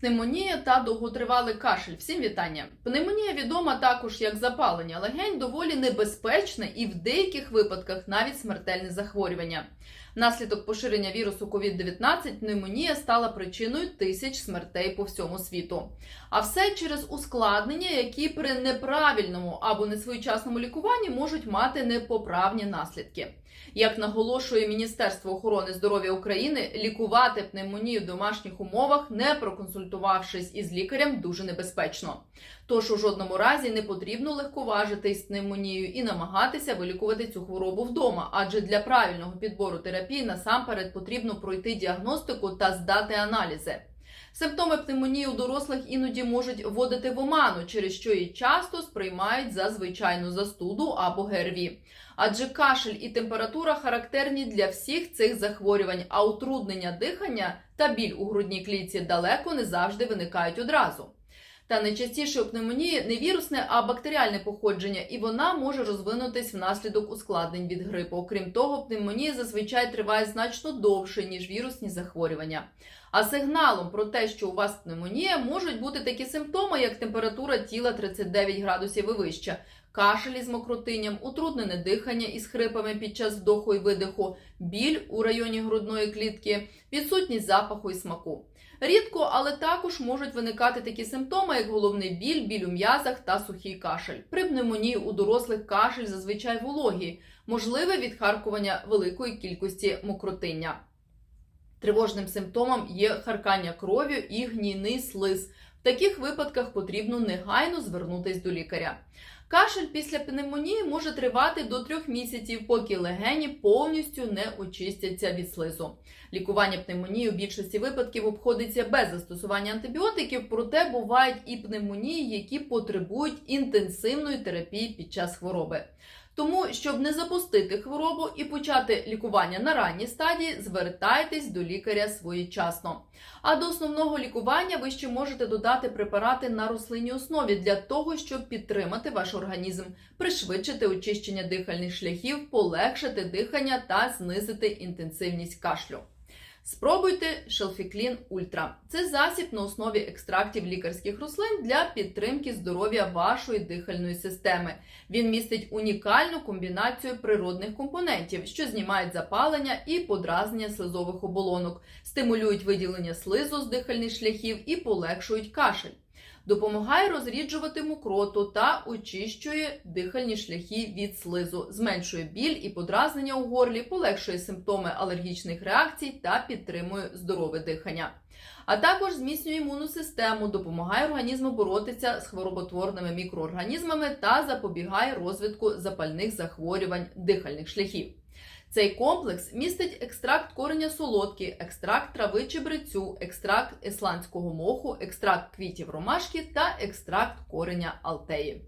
Пневмонія та довготривалий кашель. Всім вітання. Пневмонія відома також як запалення легень, доволі небезпечне і в деяких випадках навіть смертельне захворювання. Внаслідок поширення вірусу COVID-19 пневмонія стала причиною тисяч смертей по всьому світу. А все через ускладнення, які при неправильному або несвоєчасному лікуванні можуть мати непоправні наслідки. Як наголошує Міністерство охорони здоров'я України, лікувати пневмонію в домашніх умовах, не проконсультувавшись із лікарем, дуже небезпечно. Тож у жодному разі не потрібно легковажити із пневмонією і намагатися вилікувати цю хворобу вдома, адже для правильного підбору терапії насамперед потрібно пройти діагностику та здати аналізи. Симптоми пневмонії у дорослих іноді можуть вводити в оману, через що її часто сприймають за звичайну застуду або ГРВІ. Адже кашель і температура характерні для всіх цих захворювань, а утруднення дихання та біль у грудній клітці далеко не завжди виникають одразу. Та найчастіше у пневмонії не вірусне, а бактеріальне походження, і вона може розвинутись внаслідок ускладнень від грипу. Окрім того, пневмонія зазвичай триває значно довше, ніж вірусні захворювання. А сигналом про те, що у вас пневмонія, можуть бути такі симптоми, як температура тіла 39 градусів і вище, кашель із мокротинням, утруднене дихання із хрипами під час вдоху і видиху, біль у районі грудної клітки, відсутність запаху і смаку. Рідко, але також можуть виникати такі симптоми, як головний біль, біль у м'язах та сухий кашель. При пневмонії у дорослих кашель зазвичай вологий, можливе відхаркування великої кількості мокротиння. Тривожним симптомом є харкання кров'ю і гнійний слиз. В таких випадках потрібно негайно звернутись до лікаря. Кашель після пневмонії може тривати до трьох місяців, поки легені повністю не очистяться від слизу. Лікування пневмонії у більшості випадків обходиться без застосування антибіотиків, проте бувають і пневмонії, які потребують інтенсивної терапії під час хвороби. Тому, щоб не запустити хворобу і почати лікування на ранній стадії, звертайтесь до лікаря своєчасно. А до основного лікування ви ще можете додати препарати на рослинній основі для того, щоб підтримати ваш організм, пришвидшити очищення дихальних шляхів, полегшити дихання та знизити інтенсивність кашлю. Спробуйте Шелфіклін Ультра. Це засіб на основі екстрактів лікарських рослин для підтримки здоров'я вашої дихальної системи. Він містить унікальну комбінацію природних компонентів, що знімають запалення і подразнення слизових оболонок, стимулюють виділення слизу з дихальних шляхів і полегшують кашель. Допомагає розріджувати мокроту та очищує дихальні шляхи від слизу, зменшує біль і подразнення у горлі, полегшує симптоми алергічних реакцій та підтримує здорове дихання. А також зміцнює імунну систему, допомагає організму боротися з хвороботворними мікроорганізмами та запобігає розвитку запальних захворювань дихальних шляхів. Цей комплекс містить екстракт кореня солодки, екстракт трави чебрецю, екстракт ісландського моху, екстракт квітів ромашки та екстракт кореня алтеї.